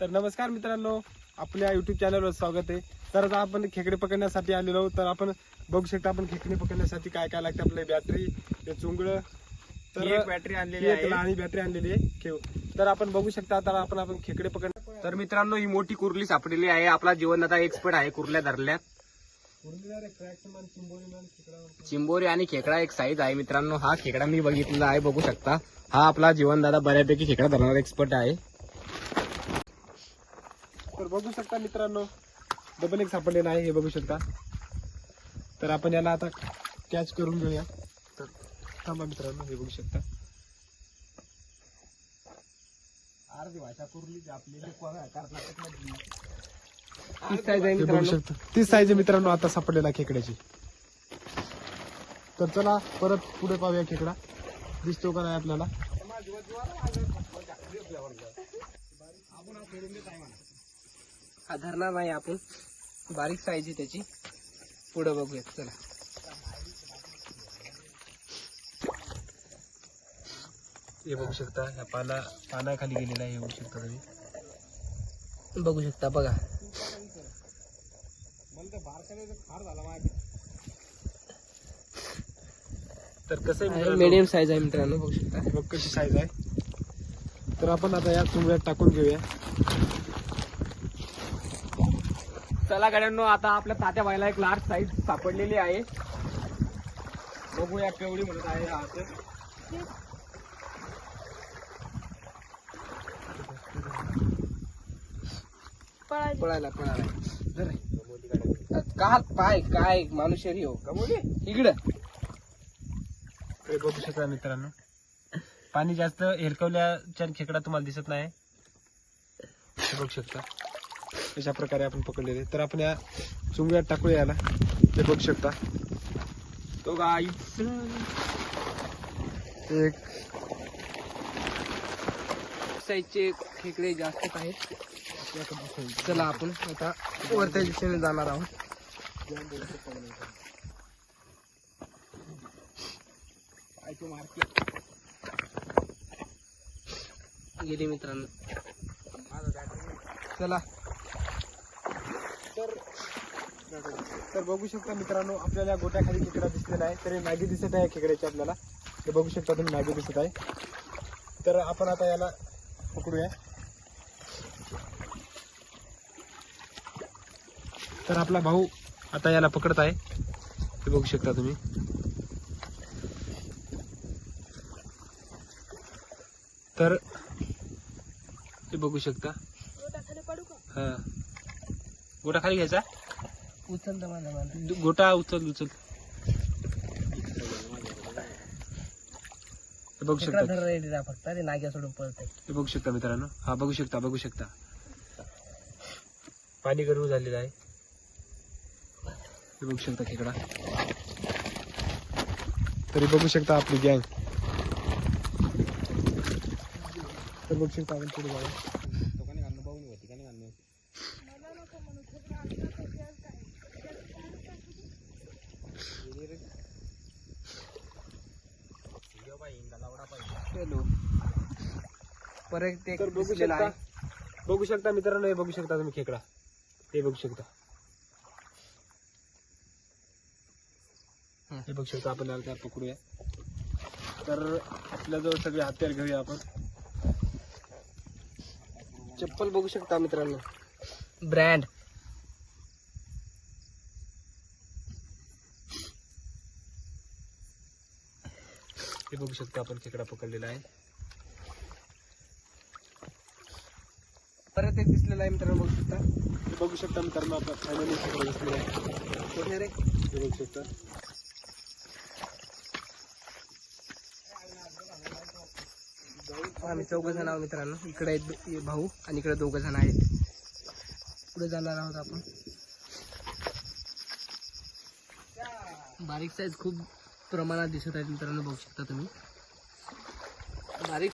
तर नमस्कार मित्रांनो आपल्या युट्यूब चॅनलवर स्वागत आहे. तर आता आपण खेकडे पकडण्यासाठी आलेलो आहोत. तर आपण बघू शकता आपण खेकडे पकडण्यासाठी काय काय लागतं आपली बॅटरी चुंगळ एक बॅटरी आणलेली आहे. लहान बॅटरी आणलेली आहे. खेळ तर आपण बघू शकता तर आपण आपण खेकडे पकड तर मित्रांनो ही मोठी कुर्ली सापडलेली आहे. आपला जीवनदाता एक्सपर्ट आहे कुर्ल्या धरल्यात चिंबोरी आणि खेकडा एक साईज आहे मित्रांनो. हा खेकडा मी बघितलेला आहे. बघू शकता. हा आपला जीवनदादा बऱ्यापैकी खेकडा धरणारा एक्सपर्ट आहे. तर बघू शकता मित्रांनो. डबल एक सापडलेला आहे हे बघू शकता. तर आपण याला आता कॅच करून घेऊया. तर थांबा मित्रांनो हे बघू शकता. अर्धी भाषा कुर्ली आपली तीस साईज बघू शकता. साईज मित्रांनो आता सापडलेला खेकड्याची. तर चला परत पुढे पाहूया खेकडा. दिसतो का नाही आपल्याला? हा धरणार नाही आपण बारीक साईज आहे त्याची. पुढे बघूयात चला. हे बघू शकता ह्या पाना पानाखाली गेलेला आहे हे बघू शकता तुम्ही. बघू शकता बघा. तर कसं आहे मीडियम साईज आहे मित्रांनो बघू शकता. बघ कशी साईज आहे. तर आपण आता या चुंबड्यात टाकून घेऊया. चला गाड्यांनो आता आपल्या तात्या बाईला एक लार्ज साईज सापडलेली आहे. बघूया केवढी म्हणत आहे हा. पळायला पळायला. का पाय काय? मानुष्यरी हो. इकडं. हे बघू शकता मित्रांनो. पाणी जास्त हेरकवल्याच्या खेकडा तुम्हाला दिसत नाही. हे बघू शकता. अशा प्रकारे आपण पकडलेले. तर आपण या चुंगड्यात टाकूया याला. ते बघू शकता. तो गाई एक. साईजचे खेकडे जास्त आहेत. चला आपण आता वरच्या दिशेने जाणार आहोत. गेले मित्रांनो. चला. तर बघू शकता मित्रांनो आपल्याला गोट्याखाली खेकडा दिसलेला आहे. तर हे मॅगी दिसत आहे खेकड्याची आपल्याला. ते बघू शकता तुम्ही मॅगी दिसत आहे. तर आपण आता याला पकडूया. तर आपला भाऊ आता याला पकडत आहे. ते बघू शकता तुम्ही. तर ते बघू शकता. हा. गोटा खाली घ्यायचा? उचल तर माझा मला दु- गोटा उचल उचल. बघू शकता. फक्त. ते नाग्या सोडून पळत हे बघू शकता मित्रांनो. हा बघू शकता बघू शकता. पाणी गरम झालेलं आहे. हे बघू शकता खेकडा. तरी बघू शकता आपली गँग. तर बघू शकता आपण पुढे जाऊया. चलो परत एक तर बघू दिसलेला शकता. आहे. बघू शकता मित्रांनो हे बघू शकता तुम्ही खेकडा. हे बघू शकता. हं. हे बघू शकता आपण याला पकडूया. तर आपल्याजवळ सगळे हत्यार घेऊया आपण. चप्पल बघू शकता मित्रांनो. ब्रँड हे बघू शकता आपण खेकडा पकडलेला आहे. परत एक दिसलेला आहे मित्रांनो बघू शकता. बघू शकता मित्रांनो आपण फायनली खेकडा बसलेला आहे. कोणी रे? हे बघू शकता. आम्ही चौघ जण आहोत मित्रांनो. इकडे आहेत भाऊ आणि इकडे दोघ जण आहेत. पुढे जाणार आहोत आपण. बारीक साईज खूप प्रमाणात दिसत आहेत मित्रांनो बघू शकता तुम्ही. बारीक